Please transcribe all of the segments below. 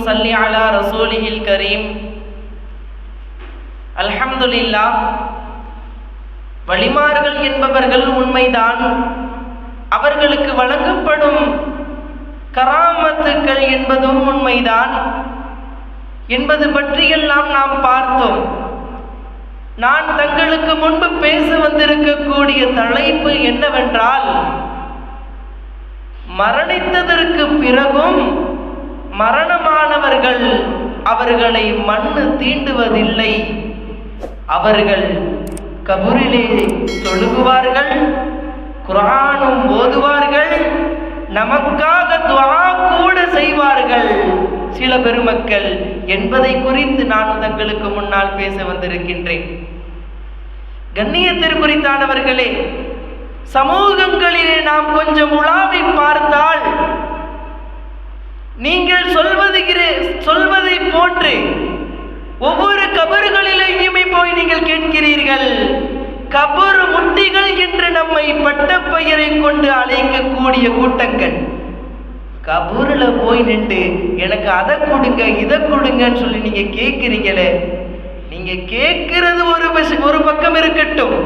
نصلي نصلي على رسوله الكريم الحمد لله வழிமார்கள் என்பவர்கள் உண்மைதான் அவர்களுக்கு வழங்கப்படும் கராமத்துக்கள் என்பதும் உண்மைதான் என்பது பற்றியெல்லாம் நாம் பார்த்தோம் நான் தங்களுக்கு முன்பு பேச வந்திருக்கக்கூடிய தலைப்பு என்னவென்றால் மரணித்ததற்கு பிறகும் மரணமானவர்கள் அவர்களை மண்ணு தீண்டுவதில்லை. அவர்கள் கபூரிலே தொழுகுவார்கள் குரானும் ஓதுவார்கள் நமக்காக துவா கூட செய்வார்கள். சில பெருமக்கள் என்பதை குறித்து நான் தங்களுக்கு முன்னால் பேச வந்திருக்கின்றேன். கண்ணியத்திற்குறித்தானவர்களே சமூகங்களிலே நாம் கொஞ்சம் உலாவி பார்த்தால் நீங்கள் சொல்வது சொல்வதை போன்று ஒவ்வொரு கபறுகளிலேயுமே போய் நீங்கள் கேட்கிறீர்கள். கபர் முட்டிகள் என்று நம்மை பட்ட பெயரை கொண்டு அழைக்கக்கூடிய கூட்டங்கள். கபூரில் போய் நின்று எனக்கு அதை கொடுங்க இதை கொடுங்கன்னு சொல்லி நீங்கள் கேட்குறீங்களே. நீங்கள் கேட்குறது ஒரு ஒரு பக்கம் இருக்கட்டும்.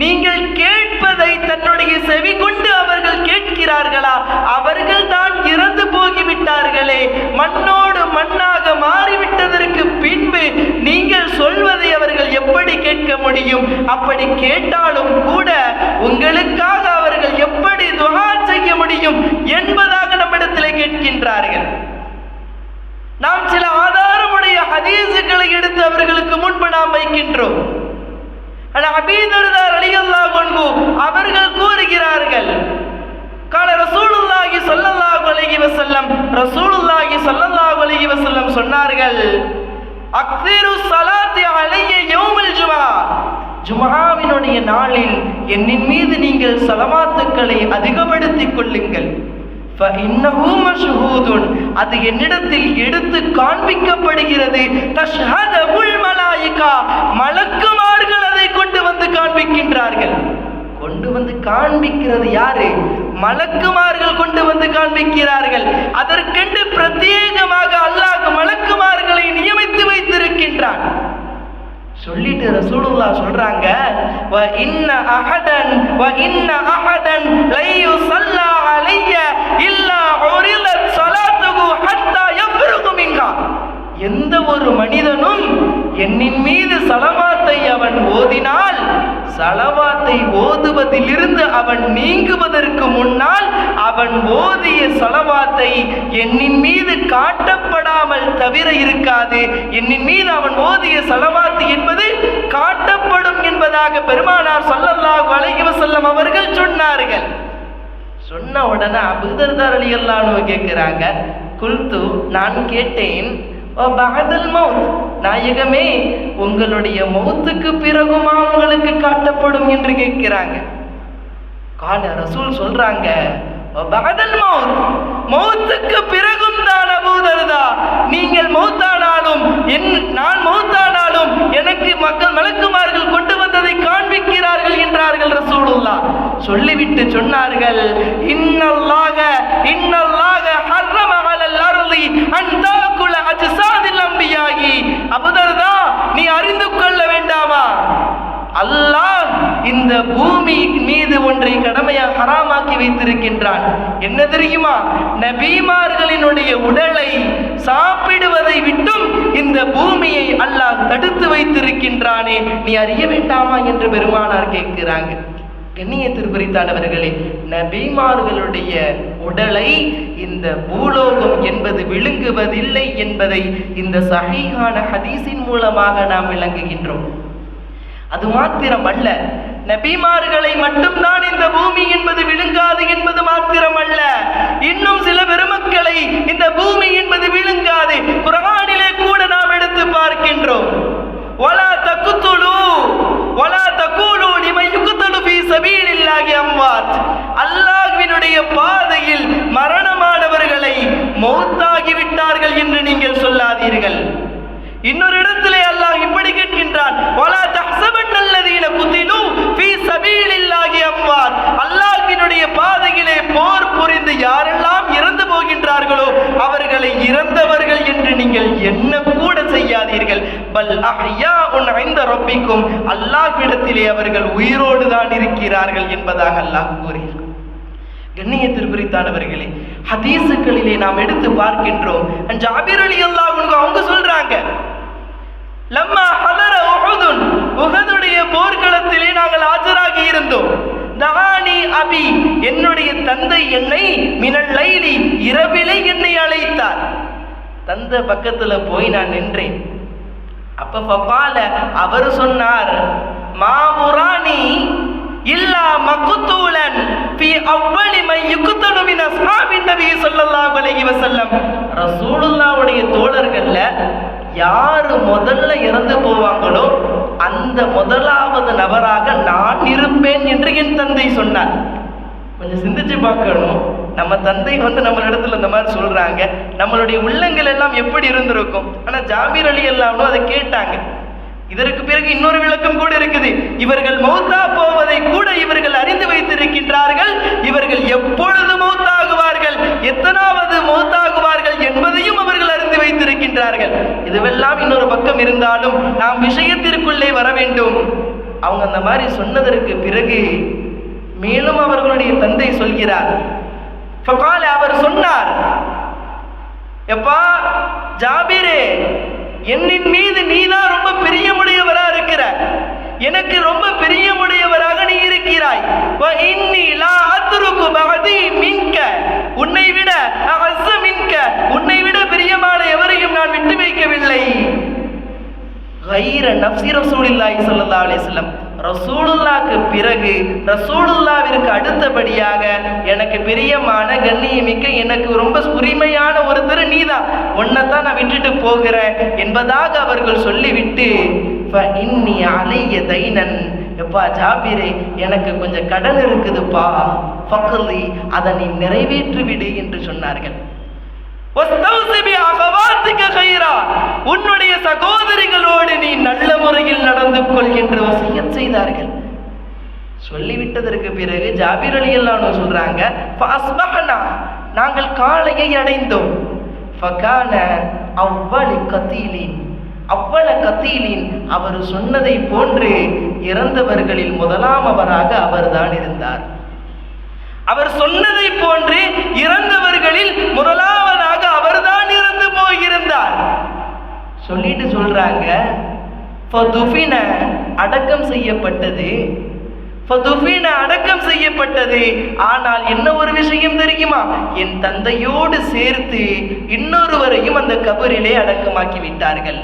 நீங்கள் கேட்பதை தன்னுடைய செவி கொண்டு அவர்கள் கேட்கிறார்களா? அவர்கள் தான் இறந்து போகிவிட்டார்களே. மண்ணோடு மண்ணாக மாறிவிட்டதற்கு பின்பு நீங்கள் சொல்வதை அவர்கள் எப்படி கேட்க முடியும்? அப்படி கேட்டாலும் கூட உங்களுக்காக அவர்கள் எப்படி துவா செய்ய முடியும் என்பதாக நம்மிடத்தில் கேட்கின்றார்கள். நாம் சில ஆதாரமுடைய ஹதீசுகளை எடுத்து அவர்களுக்கு முன்பு நாம் வைக்கின்றோம். அவர்கள் கூறுகிறார்கள். கால ரசூலுல்லாஹி ஸல்லல்லாஹு அலைஹி வஸல்லம் ரசூலுல்லாஹி ஸல்லல்லாஹு அலைஹி வஸல்லம் சொன்னார்கள் அக்ஸிரு ஸலாத்தி அலைய யௌமல் ஜுமா ஜுமாவினுடைய நாளில் என்னின் மீது நீங்கள் சலவாத்துக்களை அதிகப்படுத்திக் கொள்ளுங்கள். அது என்னிடத்தில் எடுத்து காண்பிக்கப்படுகிறது. மலக்குமார்கள் கொண்டு வந்து காண்பிக்கின்றார்கள். கொண்டு வந்து காண்பிக்கிறது யாரு? மலக்குமார்கள் கொண்டு வந்து காண்பிக்கிறார்கள். அதற்கென்று பிரத்யேகமாக அல்லாஹ் மலக்குமார்களை நியமித்து வைத்திருக்கின்றான். சொல்லிட்டு ரசூலுல்லா சொல்றாங்க வ இன்ன அஹதன் வ இன்ன அஹதன் லை யுஸல்லா அலைய இல்லா உரிலத் ஸலாத்துஹு ஹத்தா யஃப்ருகு மின்ஹா. எந்த ஒரு மனிதனும் சலவாத்தை ஓதுவதிலிருந்து அவன் நீங்குவதற்கு முன்னால் அவன் ஓதிய சலவாத்தை என்னின் மீது காட்டப்படாமல் தவிர இருக்காது. என்னின் மீது அவன் ஓதிய சலவாத்து என்பது காட்டப்படும் என்பதாக பெருமானார் சொல்லல்லாஹு வளைகிவ செல்லம் அவர்கள் சொன்னார்கள். சொன்ன உடனே அபுதர்தார் அலி அல்லான்னு கேட்கிறாங்க குல்து நான் கேட்டேன் நாயகமே உங்களுடைய மௌத்துக்கு பிறகுமா உங்களுக்கு காட்டப்படும் என்று கேட்கிறாங்க. கால ரசூல் சொல்றாங்க ஓ பகதல் மௌத்துக்கு பிறகும் தான் அபூதர்தா? நீங்கள் மௌத்தானாலும் என் நான் மௌத்தானாலும் எனக்கு மக்கள் மலக்குமார்கள் கொண்டு வந்ததை காண்பிக்கிறார்கள் என்றார்கள் ரசூலுல்லா. சொல்லிவிட்டு சொன்னார்கள் இன்னல்லாக இன்னல்லாக ஹர்ரம அலல் அர்லி அன் அம்பியாகி அபுதர்தா நீ அறிந்து கொள்ள வேண்டாமா? அல்லாஹ் இந்த பூமி மீது ஒன்றை கடமையாக ஹராமாக்கி வைத்திருக்கின்றான். என்ன தெரியுமா? நபீமார்களினுடைய உடலை சாப்பிடுவதை விட்டும் இந்த பூமியை அல்லாஹ் தடுத்து வைத்திருக்கின்றானே. நீ அறிய வேண்டாமா என்று பெருமானார் கேட்கிறாங்க. கண்ணியத்திற்குறித்தானவர்களே நபிமார்களுடைய உடலை இந்த பூலோகம் என்பது விழுங்குவதில்லை என்பதை இந்த சகைகான ஹதீஸின் மூலமாக நாம் விளங்குகின்றோம். அது மாத்திரமல்ல நபிமார்களை மட்டும்தான் இந்த பூமி என்பது விழுங்காது என்பது மாத்திரமல்ல. இன்னும் சில பெருமக்களை இந்த பூமி என்பது விழுங்காது. குரானிலே கூட நாம் எடுத்து பார்க்கின்றோம். வலா தக்குத்துலு வலா தக்கூலு லிமை யுக்தலு ஃபீ சபீலில்லாஹி அம்வாத் அல்லாஹ்வினுடைய பாதையில் மரணமானவர்களை மௌத்தாகி விட்டார்கள் என்று நீங்கள் சொல்லாதீர்கள். இன்னொரு இடத்திலே அல்லாஹ் இப்படி கேட்கின்றான் வலா தஹ்சபன்னல்லதீன குதிலு ஃபீ சபீலில்லாஹி அம்வாத். அல்லாஹ்வினுடைய பாதையிலே போர் புரிந்து யாரெல்லாம் இறந்து போகின்றார்களோ அவர்களை இறந்தவர்கள் என்று நீங்கள் என்ன கூட செய்யாதீர்கள். பல் அஹ்யாஉன் ஐந்த ரப்பிக்கும். அல்லாஹ்விடத்திலே அவர்கள் உயிரோடு தான் இருக்கிறார்கள் என்பதாக அல்லாஹ் கூறுகிறார் கண்ணியத்திற்குரித்தானவர்களே ஹதீசுகளிலே நாம் எடுத்து பார்க்கின்றோம். ஜாபீர் அலி அல்லாஹ் அவங்க சொல்றாங்க லம்மா ஹதர உஹதுன் உஹதுடைய போர்க்களத்திலே நாங்கள் ஆஜராகி இருந்தோம். தவானி அபி என்னுடைய தந்தை என்னை மினல் லைலி இரவிலே என்னை அழைத்தார். தந்தை பக்கத்துல போய் நான் நின்றேன். அப்ப பப்பால அவர் சொன்னார் மாபுராணி இல்லா மக்குத்தூலன் பி அவ்வளி மை யுக்குத்தனு மின் அஸ்ஹாபின் நபி ஸல்லல்லாஹு அலைஹி வஸல்லம் ரசூலுல்லாஹ்வுடைய தோழர்கள்ல யார் முதல்ல இறந்து போவாங்களோ அந்த முதலாவது நபராக நான் இருப்பேன் என்று என் தந்தை சொன்னார். கொஞ்சம் சிந்திச்சு பார்க்கணும். நம்ம தந்தை வந்து நம்ம இடத்துல இந்த மாதிரி சொல்றாங்க. நம்மளுடைய உள்ளங்கள் எல்லாம் எப்படி இருந்திருக்கும்? ஆனா ஜாபீர் அலி எல்லாமும் அதை கேட்டாங்க. இதற்கு பிறகு இன்னொரு விளக்கம் கூட இருக்குது. இவர்கள் மௌத்தா போவதை கூட இவர்கள் அறிந்து வைத்திருக்கின்றார்கள். இவர்கள் எப்பொழுது மௌத்தாகுவார்கள்? எத்தனாவது மௌத்தாகுவார்கள் என்பதையும் அவர்கள் அறிந்து வைத்திருக்கின்றார்கள். இதுவெல்லாம் இன்னொரு பக்கம் இருந்தாலும் நாம் விஷயத்திற்குள்ளே வர வேண்டும். அவங்க அந்த மாதிரி சொன்னதற்கு பிறகு மேலும் அவர்களுடைய தந்தை சொல்கிறார். அவர் சொன்னார் எப்பா ஜாபீரே என்னின் மீது நீதான் ரொம்ப பிரியமுடையவரா இருக்கிற எனக்கு ரொம்ப பிரியமுடையவராக நீ இருக்கிறாய். வ இன்னி லா அத்ருக்கு பகதி மின்க உன்னை விட அஸ்ஸ மின்க உன்னை விட பிரியமான எவரையும் நான் விட்டு வைக்கவில்லை கைர நப்சி ரசூலில்லாஹி ஸல்லல்லாஹு அலைஹி வஸல்லம் பிறகு ரசூலுல்லாவிற்கு அடுத்தபடியாக எனக்கு பிரியமான கண்ணியமிக்க எனக்கு ரொம்ப உரிமையான ஒருத்தர் நீதான். உன்னை தான் நான் விட்டுட்டு போகிறேன் என்பதாக அவர்கள் சொல்லிவிட்டு இன்னி அலைய தைனன். எப்பா ஜாபீரே எனக்கு கொஞ்சம் கடன் இருக்குதுப்பா. ஃபக்லி அதை நீ நிறைவேற்றி விடு என்று சொன்னார்கள். உன்னுடைய சகோதரிகளோடு நீ நல்ல முறையில் நடந்து கொள்கின்ற என்று செய்தார்கள். சொல்லிவிட்டதற்கு பிறகு ஜாபீர் அலி அல்லாஹ் சொல்றாங்க நாங்கள் காலையை அடைந்தோம். அவ்வளி கத்தீலின் அவ்வள கத்தீலின் அவர் சொன்னதை போன்று இறந்தவர்களில் முதலாம் அவராக அவர்தான் இருந்தார். அவர் சொன்னதை போன்று இறந்தவர்களில் முதலாவதாக அவர்தான் இறந்து போயிருந்தார். சொல்லிட்டு சொல்றாங்க அடக்கம் செய்யப்பட்டது. அடக்கம் செய்யப்பட்டது. ஆனால் என்ன ஒரு விஷயம் தெரியுமா? என் தந்தையோடு சேர்த்து இன்னொருவரையும் அந்த கபரிலே அடக்கமாக்கி விட்டார்கள்.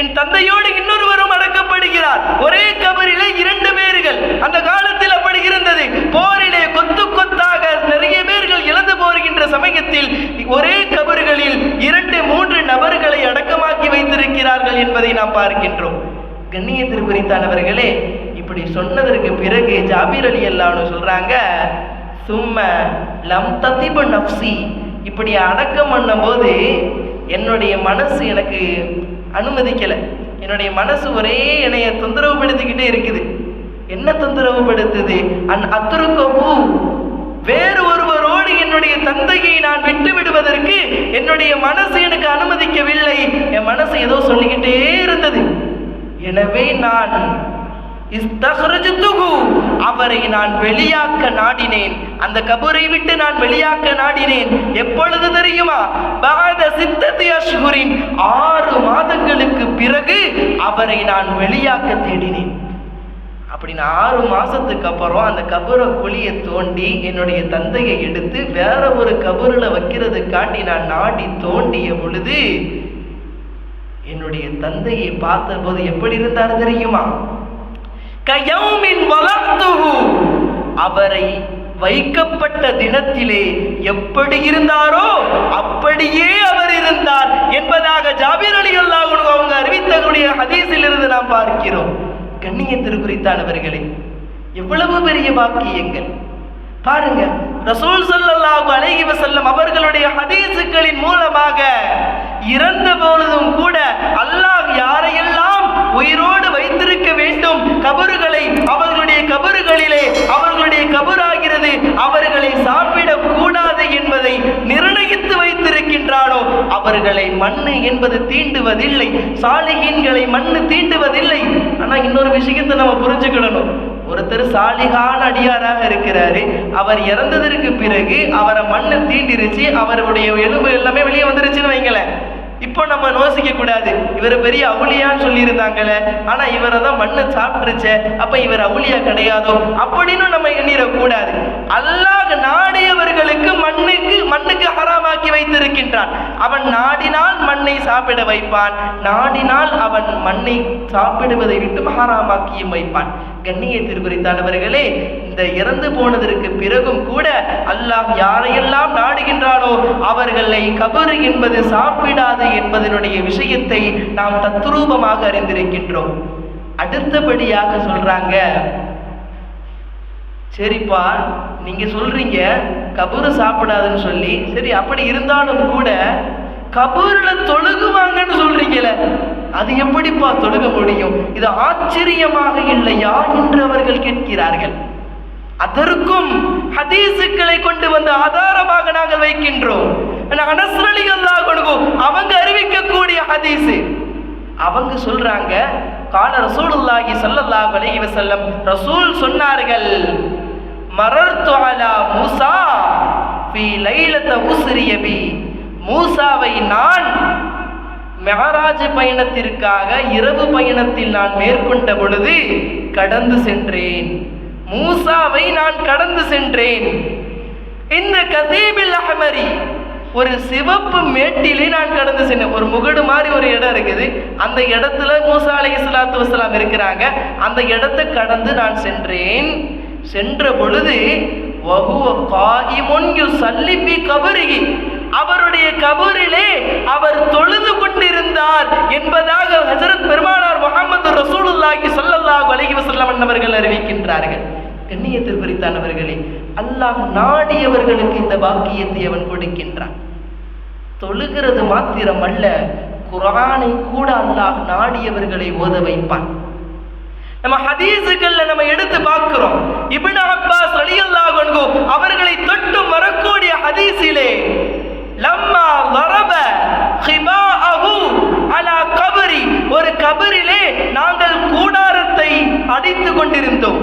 என் தந்தையோடு இன்னொருவரும் அடக்கப்படுகிறார். ஒரே கபரிலே இரண்டு பேர்கள். அந்த காலத்தில் அப்படி இருந்தது. போரிலே கொத்து கொத்தாக நிறைய பேர்கள் இழந்து போகின்ற சமயத்தில் ஒரே கபர்களில் இரண்டு மூன்று நபர்களை அடக்கமாக்கி வைத்திருக்கிறார்கள் என்பதை நாம் பார்க்கின்றோம். கண்ணியத்திற்குரித்தானவர்களே இப்படி சொன்னதற்கு பிறகு ஜாபீர் அலி அல்லான்னு சொல்றாங்க சும்ம லம் தத்திபு நப்சி இப்படி அடக்கம் பண்ணும்போது என்னுடைய மனசு எனக்கு அனுமதிக்கலை. என்னுடைய மனசு ஒரே என்னைய தொந்தரவுபடுத்திக்கிட்டே இருக்குது. என்ன தொந்தரவுபடுத்துது? அன் அத்துருக்கபு. வேறு ஒருவரோடு என்னுடைய தந்தையை நான் விட்டு விடுவதற்கு என்னுடைய மனசு எனக்கு அனுமதிக்கவில்லை. என் மனசு ஏதோ சொல்லிக்கிட்டே இருந்தது. எனவே நான் அவரை நான் வெளியாக்க நாடினேன். அந்த கபரை விட்டு நான் வெளியாக்க நாடினேன். எப்பொழுது தெரியுமா? பாத சித்தத்தை அஷ்குரின் ஆறு மாதங்களுக்கு பிறகு அவரை நான் வெளியாக்க தேடினேன். அப்படின்னு ஆறு மாசத்துக்கு அப்புறம் அந்த கபரை குழியை தோண்டி என்னுடைய தந்தையை எடுத்து வேற ஒரு கபருல வைக்கிறதுக்காண்டி நான் நாடி தோண்டிய பொழுது என்னுடைய தந்தையை பார்த்தபோது எப்படி இருந்தார் தெரியுமா? கயௌமின் வளர்த்துகு. அவரை வைக்கப்பட்ட தினத்திலே எப்படி இருந்தாரோ அப்படியே அவர் இருந்தார் என்பதாக ஜாபீர் அலி அல்லாஹ் அவங்க அறிவித்தக்கூடிய ஹதீஸில் இருந்து நாம் பார்க்கிறோம். கண்ணியத்திற்குறித்தானவர்களே எவ்வளவு பெரிய வாக்கியங்கள் பாருங்க ரசூல் ஸல்லல்லாஹு அழகி வஸல்லம் அவர்களுடைய ஹதீசுகளின் மூலமாக இறந்த பொழுதும் கூட அல்லாஹ் யாரையெல்லாம் உயிரோடு வை வைக்க வேண்டும். கபறுகளை அவர்களுடைய கபறுகளிலே அவர்களுடைய கபராகிறது அவர்களை சாப்பிடக் கூடாது என்பதை நிர்ணயித்து வைத்திருக்கின்றானோ அவர்களை மண்ணு என்பது தீண்டுவதில்லை. சாலிகின்களை மண்ணு தீண்டுவதில்லை. ஆனா இன்னொரு விஷயத்தை நம்ம புரிஞ்சுக்கிடணும் ஒருத்தர் சாலிகான அடியாராக இருக்கிறாரு. அவர் இறந்ததற்கு பிறகு அவரை மண்ணு தீண்டிருச்சு அவருடைய எலும்பு எல்லாமே வெளியே வந்துருச்சுன்னு வைங்களேன். இப்போ நம்ம யோசிக்க கூடாது. இவர் பெரிய அவுளியான்னு சொல்லியிருந்தாங்களே. ஆனா இவரை தான் மண்ணு சாப்பிட்டுருச்சே. அப்ப இவர் அவுளியா கிடையாதோ? அப்படின்னு நம்ம எண்ணிடக்கூடாது அல்லாஹ் நாடியவர்களுக்கு மண்ணுக்கு மண்ணுக்கு ஹராமாக்கி வைத்திருக்கின்றான். அவன் நாடினால் மண்ணை சாப்பிட வைப்பான். நாடினால் அவன் மண்ணை சாப்பிடுவதை விட்டு ஹராமாக்கியும் வைப்பான். கண்ணியத்திற்குரித்தானவர்களே இந்த இறந்து போனதற்கு பிறகும் கூட அல்லாஹ் யாரையெல்லாம் நாடுகின்றானோ அவர்களை கபரு என்பது சாப்பிடாது என்பதனுடைய விஷயத்தை நாம் தத்ரூபமாக அறிந்திருக்கின்றோம். அடுத்தபடியாக சொல்றாங்க சரிப்பா நீங்க சொல்றீங்க கபூரு சாப்பிடாதுன்னு சொல்லி சரி அப்படி இருந்தாலும் கூட கபூர்ல தொழுகுவாங்கன்னு சொல்றீங்களே அது எப்படிப்பா தொழுக முடியும்? இது ஆச்சரியமாக இல்லையா என்று அவர்கள் கேட்கிறார்கள். அதற்கும் ஹதீசுக்களை கொண்டு வந்து ஆதாரமாக நாங்கள் வைக்கின்றோம். அவங்க அறிவிக்கக்கூடிய ஹதீஸு. அவங்க சொல்றாங்க கால ரசூலுல்லாஹி ஸல்லல்லாஹு அலைஹி வஸல்லம் ரசூல் சொன்னார்கள் மரர்து அலா மூசா ஃபீ லைலத உஸ்ரிய பி மூசாவை நான் மெஹராஜ் பயணத்திற்காக இரவு பயணத்தில் நான் மேற்கொண்ட பொழுது கடந்து சென்றேன். மூசாவை நான் கடந்து சென்றேன். இந்த கதீபில் அஹமரி ஒரு சிவப்பு மேட்டிலே நான் கடந்து சென்றேன். ஒரு முகடு மாதிரி ஒரு இடம் இருக்குது. அந்த இடத்துல மூசா அலி இஸ்லாத்து வசலாம் இருக்கிறாங்க. அந்த இடத்தை கடந்து நான் சென்றேன். சென்ற பொழுது வகுவ காயிமுன் யுஸல்லி சல்லிபி கபருகி அவருடைய கபூரிலே அவர் தொழுது கொண்டிருந்தார் என்பதாக ஹசரத் பெருமானார் முகமது ரசூலுல்லாஹி சொல்லல்லாஹ் அலைஹி வஸல்லம் அவர்கள் அறிவிக்கின்றார்கள். கண்ணியத்தில் குறித்தானவர்களே அல்லாஹ் நாடியவர்களுக்கு இந்த பாக்கியத்தை அவன் கொடுக்கின்றான். தொழுகிறது மாத்திரம் அல்ல குரானை கூட அல்லாஹ் நாடியவர்களை ஓத வைப்பான். நம்ம ஹதீஸுகள்ல நம்ம எடுத்து பார்க்கிறோம் இபின் அப்பாஸ் ரலியல்லாஹு அவர்களை தொட்டு வரக்கூடிய ஹதீஸிலே லம்மா வரப ஹிபாஅஹு அலா கபரி. ஒரு கபரிலே நாங்கள் கூடாரத்தை அடித்து கொண்டிருந்தோம்.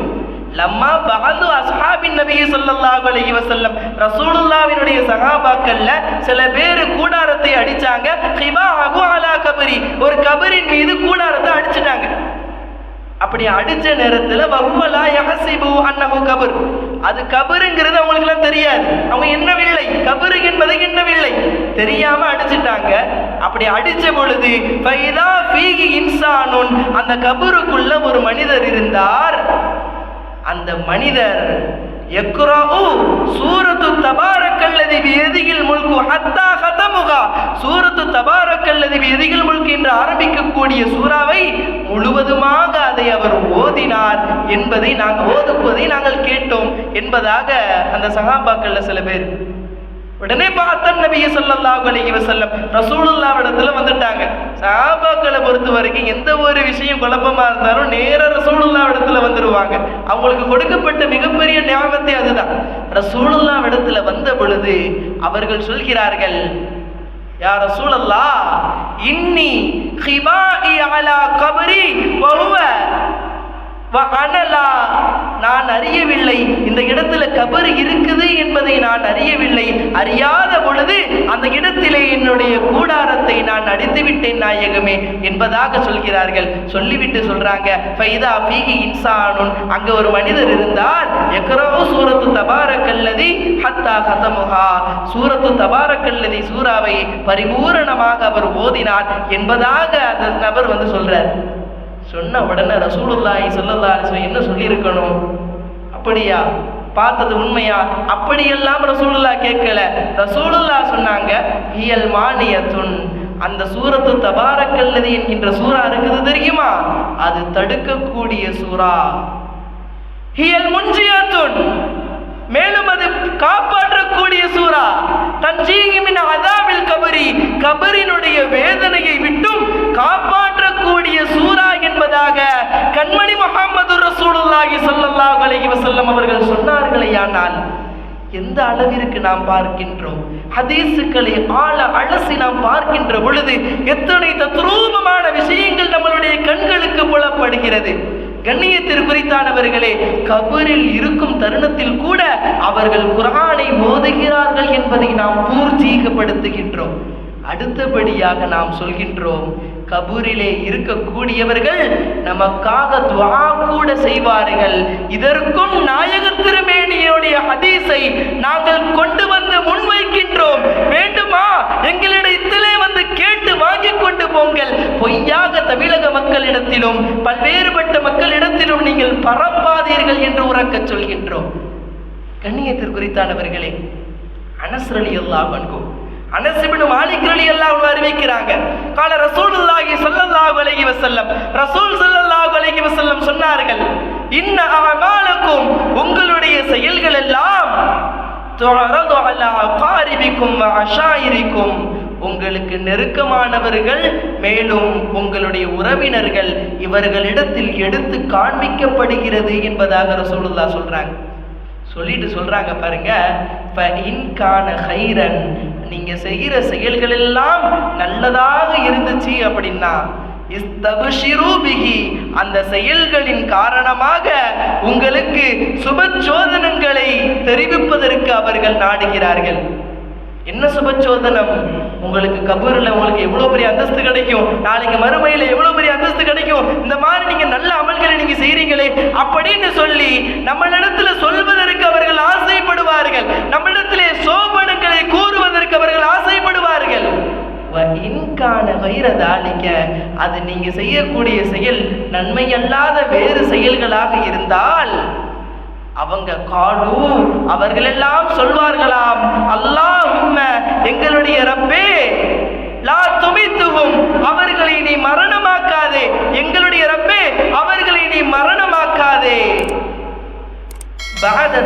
லம்மா பகது அஸ்ஹாபின் நபியை சொல்லல்லாஹு அலைஹி வஸல்லம். ரசூலுல்லாஹ்வினுடைய சஹாபாக்கள்ல சில பேர் கூடாரத்தை அடிச்சாங்க. ஹிபாஅஹு அலா கபரி. ஒரு கபரின் மீது கூடாரத்தை அடிச்சிட்டாங்க. அப்படி அடிச்ச நேரத்துல வஹுவலா யஹசிபு அன்னஹு கபர். அது கபருங்கிறது அவங்களுக்கு எல்லாம் தெரியாது. அவங்க என்னவில்லை கபரு என்பதை என்னவில்லை தெரியாம அடிச்சிட்டாங்க. அப்படி அடிச்ச பொழுது ஃபைதா ஃபீகி இன்சானுன். அந்த கபருக்குள்ள ஒரு மனிதர் இருந்தார். அந்த மனிதர் யக்ராஉ சூர் தபாரக்கல்லதி பியதிகில் முல்கு ஹத்தா ஹதமுகா சூரத்து தபாரக்கல்லதி பியதிகில் முல்கு என்று ஆரம்பிக்கக்கூடிய சூறாவை முழுவதுமாக அதை அவர் ஓதினார் என்பதை நாங்கள் ஓதுவதை நாங்கள் கேட்டோம் என்பதாக அந்த சகாபாக்கள்ல சில பேர். உடனே பார்த்தன் நபிய ஸல்லல்லாஹு அலைஹி வசல்லம் ரசூலுல்லாஹ் இடத்துல வந்துட்டாங்க. சஹாபாக்களை பொறுத்த வரைக்கும் எந்த ஒரு விஷயம் குழப்பமா இருந்தாலும் நேர ரசூலுல்லாஹ் இடத்துல வந்துருவாங்க. அவங்களுக்கு கொடுக்கப்பட்ட மிகப்பெரிய ஞாபகத்தை அதுதான். ரசூலுல்லாஹ் இடத்துல வந்த பொழுது அவர்கள் சொல்கிறார்கள் யா ரசூலல்லாஹ் இன்னி ஹிபாஇ அலா கபரி வஹுவ வ அனலா நான் அறியவில்லை. இந்த இடத்துல கபர் இருக்குது என்பதை நான் அறியவில்லை. அறியாத பொழுது அந்த இடத்திலே என்னுடைய கூடாரத்தை நான் அடித்து விட்டேன் நாயகமே என்பதாக சொல்கிறார்கள். சொல்லிவிட்டு சொல்றாங்க ஃபைதா ஃபீகி இன்சானுன். அங்க ஒரு மனிதர் இருந்தார். எக்கரோ சூரத்து தபாரக்கல்லதி ஹத்தா ஹதமுகா சூரத்து தபாரக்கல்லதி சூறாவை பரிபூரணமாக அவர் ஓதினார் என்பதாக அந்த நபர் வந்து சொல்றார். சொன்ன உடனே ரசூலுல்லாஹி ஸல்லல்லாஹு என்ன சொல்லியிருக்கணும்? அப்படியா? பார்த்தது உண்மையா? அப்படியெல்லாம் ரசூலுல்லா கேட்கல. ரசூலுல்லா சொன்னாங்க ஹியல் மானியத்துன். அந்த சூரத்து தபாரக்கல்லது என்கின்ற சூரா இருக்குது தெரியுமா? அது தடுக்கக்கூடிய சூரா ஹியல் முன்ஜியத்துன் மேலும் அது காப்பாற்றக்கூடிய சூரா தஞ்சீகிமின் அதாவில் கபரி கபரினுடைய வேதனையை விட்டும் காப்பாற்றக்கூடிய சூரா என்பதாக கண்மணி முகமது ரசூலுல்லாஹி சல்லல்லாஹு அலைஹி வஸல்லம் அவர்கள் சொன்னார்களேயானால் எந்த அளவிற்கு நாம் பார்க்கின்றோம்? ஹதீசுக்களை ஆழ அலசி நாம் பார்க்கின்ற பொழுது எத்தனை தத்ரூபமான விஷயங்கள் நம்மளுடைய கண்களுக்கு புலப்படுகிறது. கண்ணியத்திற்குறித்தானவர்களே கபரில் இருக்கும் தருணத்தில் கூட அவர்கள் குரானை மோதுகிறார்கள் என்பதை நாம் பூர்த்தீகப்படுத்துகின்றோம். அடுத்தபடியாக நாம் சொல்கின்றோம் கபூரிலே இருக்கக்கூடியவர்கள் நமக்காக துவா கூட செய்வார்கள். இதற்கும் நாயக திருமேனியுடைய ஹதீஸை நாங்கள் கொண்டு வந்து முன்வைக்கின்றோம். வேண்டுமா? எங்களிடத்திலே கேட்டு வாங்கிக் கொண்டு போங்கள். பொய்யாக தமிழக மக்களிடத்திலும் பல்வேறுபட்ட மக்களிடத்திலும் நீங்கள் பரப்பாதீர்கள் என்று உறக்கச் சொல்கின்றோம். கண்ணியத்திற்குறித்தானவர்களே அனஸ்ரலி அல்லாஹ் அன்கும் அனசிபின் மாலிக் ரலியல்லாஹு அன்ஹு அறிவிக்கிறாங்க. கால ரசூலுல்லாஹி ஸல்லல்லாஹு அலைஹி வஸல்லம் ரசூல் ஸல்லல்லாஹு அலைஹி வஸல்லம் சொன்னார்கள் இன்ன அமாலுக்கும் உங்களுடைய செயல்கள் எல்லாம் துஅரது அலா காரிபிக்கும் வ அஷாயிரிக்கும் உங்களுக்கு நெருக்கமானவர்கள் மேலும் உங்களுடைய உறவினர்கள் இவர்களிடத்தில் எடுத்து காண்பிக்கப்படுகிறது என்பதாக ரசூலுல்லா சொல்றாங்க. சொல்லிட்டு சொல்றாங்க பாருங்க "ஃப இன்கான ஹைரன் நீங்க செய்கிற செயல்கள் எல்லாம் நல்லதாக இருந்துச்சு அப்படின்னா அந்த செயல்களின் காரணமாக உங்களுக்கு சுப சோதனங்களை தெரிவிப்பதற்கு அவர்கள் நாடுகிறார்கள். என்ன சுபச்சோதனம்? உங்களுக்கு கபூரில் உங்களுக்கு எவ்வளோ பெரிய அந்தஸ்து கிடைக்கும்? நாளைக்கு மறுமையில் எவ்வளோ பெரிய அந்தஸ்து கிடைக்கும்? இந்த மாதிரி நீங்கள் நல்ல அமல்களை நீங்கள் செய்கிறீங்களே அப்படின்னு சொல்லி நம்மளிடத்தில் சொல்வதற்கு அவர்கள் ஆசைப்படுவார்கள். நம்மளிடத்திலே சோபனங்களை கூறுவதற்கு அவர்கள் ஆசைப்படுவார்கள். வ இன்கான வைரதாலிக்க அது நீங்கள் செய்யக்கூடிய செயல் நன்மை அல்லாத வேறு செயல்களாக இருந்தால் அவங்க காலு அவர்களெல்லாம் சொல்வார்களாம் அல்லாஹும்ம எங்களுடைய ரப்பே லா துமித்துவும் அவர்களை நீ மரணமாக்காதே. எங்களுடைய ரப்பே அவர்களை நீ மரணமாக்காதே. பாத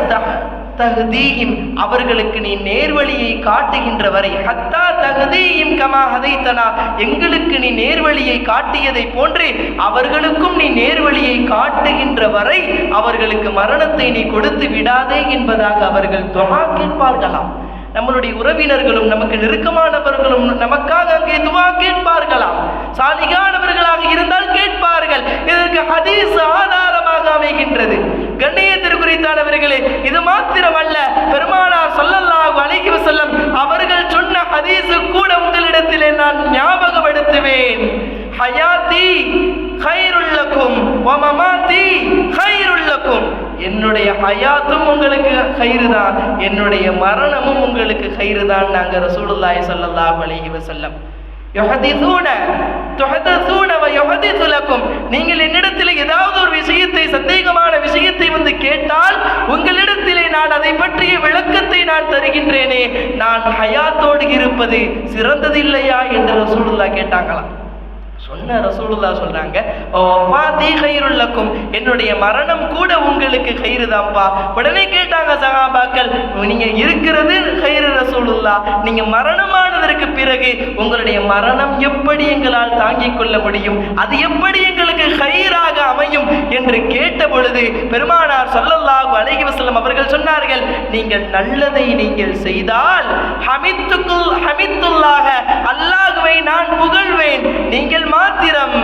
தஹ்- அவர்களுக்கு நீ நேர்வழியை காட்டுகின்ற வரை ஹத்தா தகுதீயும் கமா ஹதைத்தனா எங்களுக்கு நீ நேர்வழியை காட்டியதை போன்றே அவர்களுக்கும் நீ நேர்வழியை காட்டுகின்ற வரை அவர்களுக்கு மரணத்தை நீ கொடுத்து விடாதே என்பதாக அவர்கள் துவா கேட்பார்களாம். நம்மளுடைய உறவினர்களும் நமக்கு நெருக்கமானவர்களும் நமக்காக அங்கே துவா கேட்பார்களாம். சாலிகானவர்களாக இருந்தால் கேட்பார்கள். இதற்கு ஹதீஸ் ஆதாரமாக அமைகின்றது கண்ணியத்திற்குறித்தானவர்களே இது மாத்திரமல்ல பெருமானார் ஸல்லல்லாஹு அலைஹி செல்லம் அவர்கள் சொன்ன ஹதீசு கூட உங்களிடத்திலே நான் ஞாபகப்படுத்துவேன். ஹயாத்தி ஹைருள்ளக்கும் ஒமமாத்தி ஹைருள்ளக்கும் என்னுடைய ஹயாத்தும் உங்களுக்கு கயிறு தான் என்னுடைய மரணமும் உங்களுக்கு கயிறு தான் நாங்கள் ரசூலுல்லாய் ஸல்லல்லாஹு அலைஹி வஸல்லம். நீங்கள் என்னிடத்தில் ஏதாவது ஒரு விஷயத்தை சந்தேகமான விஷயத்தை வந்து கேட்டால் உங்களிடத்திலே நான் அதை பற்றிய விளக்கத்தை நான் தருகின்றேனே. நான் ஹயாத்தோடு இருப்பது சிறந்ததில்லையா என்று சூழ்நிலை கேட்டாங்களாம். சொன்ன ரசூலுல்லா சொல்றாங்க "ஓ வாதி கைருள்ளக்கும் என்னுடைய மரணம் கூட உங்களுக்கு கயிறு தான்ப்பா உடனே கேட்டாங்க சகாபாக்கள் நீங்க இருக்கிறது கயிறு ரசூலுல்லா நீங்க மரணமானதற்கு பிறகு உங்களுடைய மரணம் எப்படி எங்களால் தாங்கிக் கொள்ள முடியும்? அது எப்படி எங்களுக்கு கயிறாக அமையும்? என்று கேட்ட பொழுது பெருமானார் சொல்லல்லாஹு அலைஹி வசல்லம் அவர்கள் சொன்னார்கள் நீங்கள் நல்லதை நீங்கள் செய்தால் ஹமித்துக்குள் ஹமித்துள்ளாக அல்லாஹுவை நான் புகழ்வேன். நீங்கள் மாத்திரம்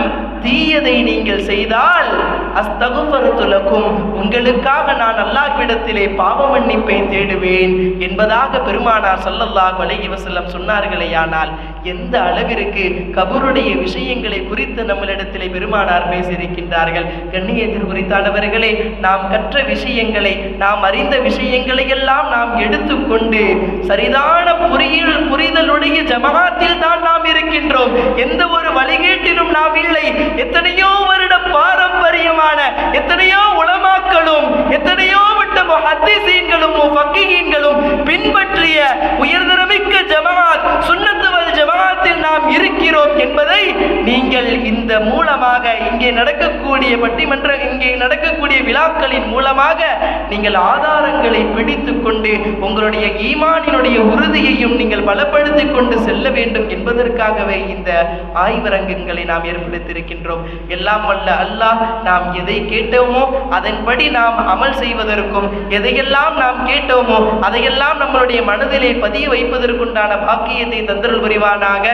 தீயதை நீங்கள் செய்தால் அஸ்தகுபருத்துலக்கும் உங்களுக்காக நான் அல்லாஹ்விடத்திலே பாவ மன்னிப்பை தேடுவேன் என்பதாக பெருமானார் சொல்லல்லா அலைஹி வஸல்லம் சொன்னார்களேயானால் எந்த அளவிற்கு கபருடைய விஷயங்களை குறித்து நம்மளிடத்திலே பெருமானார் பேசியிருக்கின்றார்கள். கண்ணியத்தில் குறித்தானவர்களே நாம் கற்ற விஷயங்களை நாம் அறிந்த விஷயங்களை எல்லாம் நாம் எடுத்துக்கொண்டு சரிதான புரியல் புரிதலுடைய ஜமாத்தில் தான் நாம் இருக்கின்றோம். எந்த ஒரு வழிகேட்டிலும் நாம் இல்லை. எத்தனையோ வருட பாரம்பரியமான எத்தனையோ உளமாக்களும் எத்தனையோ விட்ட முஹத்திசீன்களும் பின்பற்றிய உயர்தரமிக்க ஜமாத் சுன்னத்து வல் நாம் இருக்கிறோம் என்பதை நீங்கள் இந்த மூலமாக இங்கே நடக்கக்கூடிய பட்டிமன்ற இங்கே நடக்கக்கூடிய விழாக்களின் மூலமாக நீங்கள் ஆதாரங்களை பிடித்து கொண்டு உங்களுடைய ஈமானினுடைய உறுதியையும் நீங்கள் பலப்படுத்திக் கொண்டு செல்ல வேண்டும் என்பதற்காகவே இந்த ஆய்வரங்கங்களை நாம் ஏற்படுத்தியிருக்கின்றோம். எல்லாம் வல்ல அல்லாஹ் நாம் எதை கேட்டோமோ அதன்படி நாம் அமல் செய்வதற்கும் எதையெல்லாம் நாம் கேட்டோமோ அதையெல்லாம் நம்மளுடைய மனதிலே பதிய வைப்பதற்குண்டான பாக்கியத்தை தந்தருள் புரிவானாக.